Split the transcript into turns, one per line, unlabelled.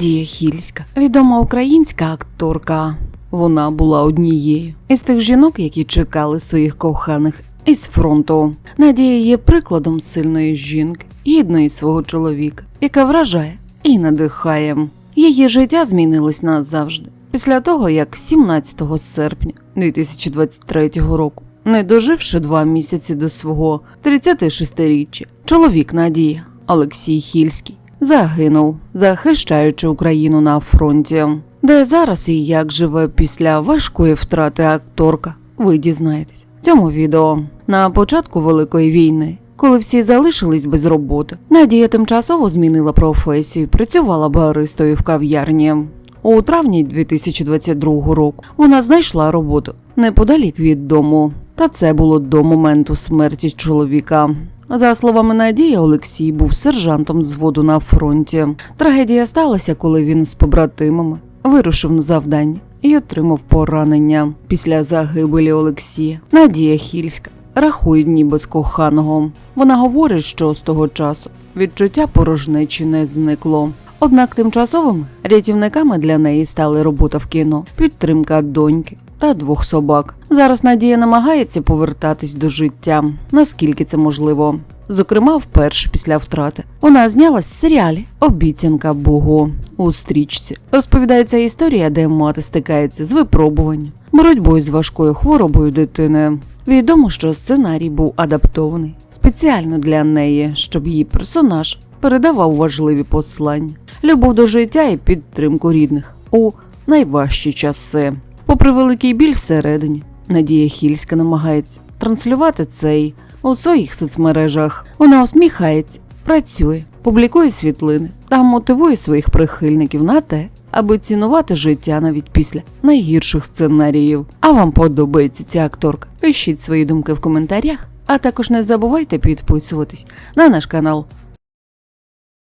Надія Хільська, відома українська акторка. Вона була однією із тих жінок, які чекали своїх коханих із фронту. Надія є прикладом сильної жінки, гідної свого чоловіка, яка вражає і надихає. Її життя змінилось назавжди. Після того, як 17 серпня 2023 року, не доживши два місяці до свого 36-річчя, чоловік Надія Олексій Хільський загинув, захищаючи Україну на фронті. Де зараз і як живе після важкої втрати акторка, ви дізнаєтесь в цьому відео. На початку Великої війни, коли всі залишились без роботи, Надія тимчасово змінила професію, працювала баристою в кав'ярні. У травні 2022 року вона знайшла роботу неподалік від дому, та це було до моменту смерті чоловіка. За словами Надії, Олексій був сержантом зводу на фронті. Трагедія сталася, коли він з побратимами вирушив на завдання і отримав поранення. Після загибелі Олексія Надія Хільська рахує дні без коханого. Вона говорить, що з того часу відчуття порожнечі не зникло. Однак тимчасовими рятівниками для неї стали робота в кіно, підтримка доньки та двох собак. Зараз Надія намагається повертатись до життя, наскільки це можливо. Зокрема, вперше після втрати вона знялась в серіалі Обіцянка Богу у стрічці. Розповідається історія, де мати стикається з випробуванням, боротьбою з важкою хворобою дитини. Відомо, що сценарій був адаптований спеціально для неї, щоб її персонаж передавав важливі послання, любов до життя і підтримку рідних у найважчі часи. Попри великий біль всередині, Надія Хільська намагається транслювати цей у своїх соцмережах. Вона усміхається, працює, публікує світлини та мотивує своїх прихильників на те, аби цінувати життя навіть після найгірших сценаріїв. А вам подобається ця акторка? Пишіть свої думки в коментарях, а також не забувайте підписуватись на наш канал.